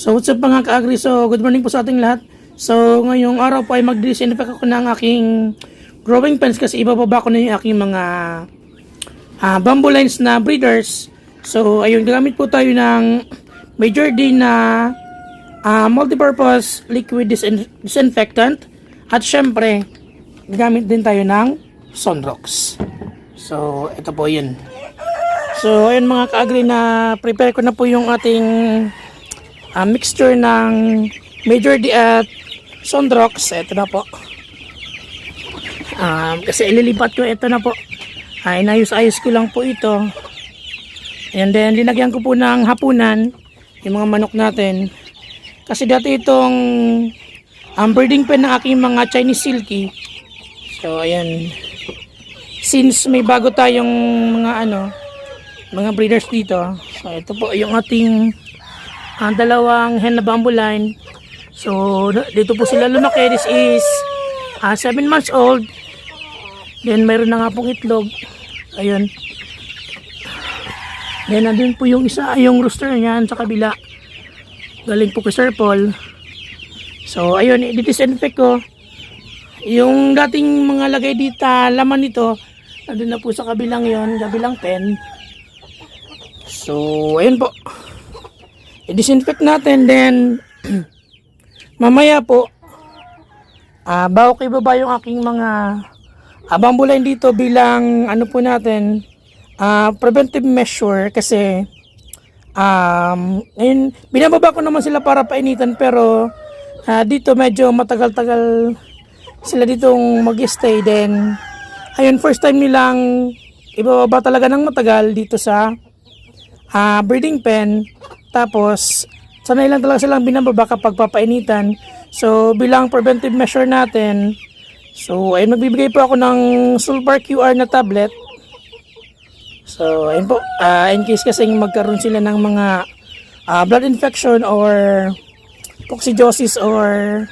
So what's up mga ka-agri? So good morning po sa ating lahat. So ngayong araw po ay mag-disinfect ako ng aking growing pens kasi ibababa ko na yung aking mga ah, bamboo lines na breeders. So ayun, gagamit po tayo ng Major D na ah, multipurpose liquid disin- disinfectant at syempre gagamit din tayo ng Sunrox. So ito po yun. So ayun mga ka-agri na prepare ko na po yung ating ah, mixture ng Major D at Sondrox. Ito na po. Um, kasi ililipat ko ito na po. Ay, inayos-ayos ko lang po ito. And then, linagyan ko po ng hapunan yung mga manok natin. Kasi dati itong ang breeding pen ng aking mga Chinese Silky. So, ayan. Since may bago tayong mga ano, mga breeders dito. So, ito po yung ating ang dalawang hen na bamboo line. So, dito po sila lumaki. This is 7 months old. Then, mayroon na nga pong itlog. Ayun. Then, nandun po yung isa, yung rooster niyan sa kabila. Galing po kay Sir Paul. So, ayun, i-disinfect ko. Yung dating mga lagay dito, laman nito, nandun na po sa kabilang yon kabilang pen. So, ayun po. I-disinfect natin, then, mamaya po, ah bago ko ibaba yung aking mga abang line dito bilang ano po natin ah preventive measure kasi um ngayon binababa ko naman sila para painitan pero ah, dito medyo matagal-tagal sila ditong mag-stay then ayun first time nilang ibababa talaga ng matagal dito sa ah, breeding pen tapos sanay lang talaga silang binababa kapag papainitan so bilang preventive measure natin So, ayun, magbibigay po ako ng Sulfar QR na tablet. So, ayun po, ah, in case kasing magkaroon sila ng mga ah, blood infection or coccidiosis or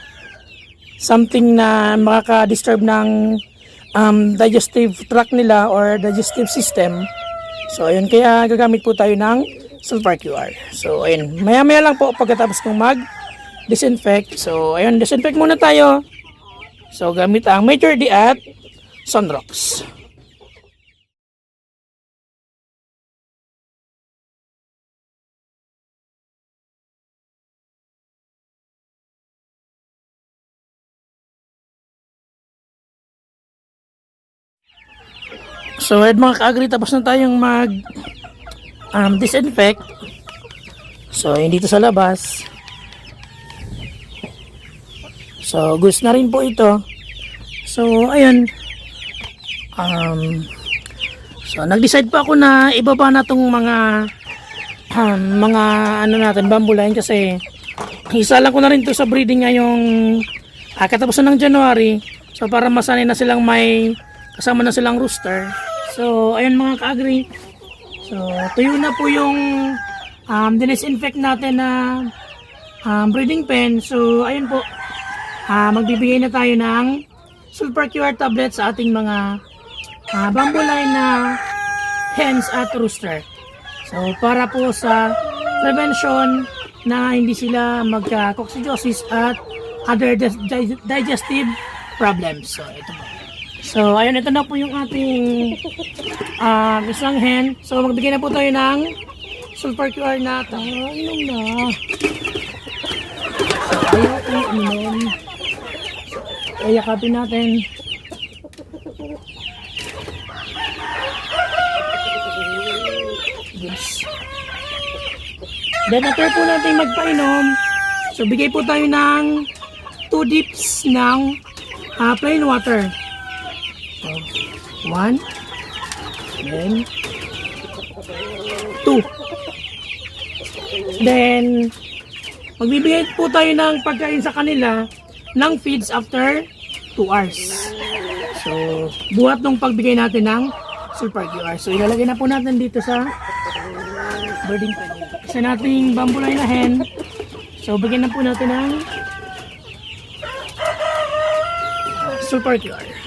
something na makaka-disturb ng um, digestive tract nila or digestive system. So, ayun, kaya gagamit po tayo ng Sulfar QR. So, ayun, maya-maya lang po pagkatapos kong mag-disinfect. So, ayun, disinfect muna tayo. So gamit ang Major D at Sunrox. So ayun mga ka-agri, tapos na tayong mag um, disinfect. So yun dito sa labas. So, goods na rin po ito. So, ayun. Um, so, nag-decide pa ako na ibaba na tong mga um, mga ano natin, bamboo line kasi isa lang ko na rin to sa breeding ngayong ah, katapusan ng January. So, para masanay na silang may kasama na silang rooster. So, ayun mga ka-agri. So, tuyo na po yung um, dinisinfect natin na um, breeding pen. So, ayun po ah magbibigay na tayo ng Sulfur QR tablet sa ating mga ah, bamboo line na hens at rooster. So para po sa prevention na hindi sila magka-coccidiosis at other digestive problems. So ito po. So ayun ito na po yung ating ah, isang hen. So magbigay na po tayo ng Sulfur QR na tayo. Inom na. So ayaw ko uminom. Kaya yakapin natin. Yes. Then after po natin magpainom, so bigay po tayo ng 2 dips ng ah, plain water. So, one, then two. Then, magbibigay po tayo ng pagkain sa kanila ng feeds after 2 hours. So, buhat nung pagbigay natin ng Super QR. So, ilalagay na po natin dito sa birding pen. Isa nating bamboo na hen. So, bigyan na po natin ng Super QR.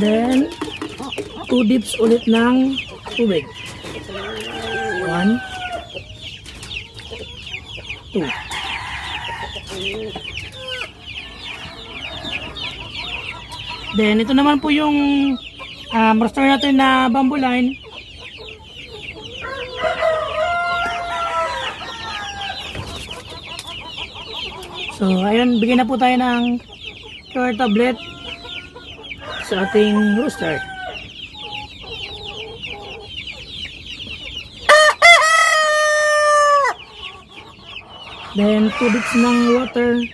Then, 2 dips ulit ng tubig. 1 2 Then, ito naman po yung um, roster natin na bamboo line. So, ayun, bigyan na po tayo ng QR tablet sa ating rooster. Then, 2 bits ng water.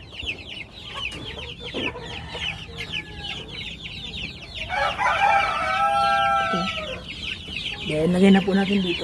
Okay. Then, lagay na po natin dito.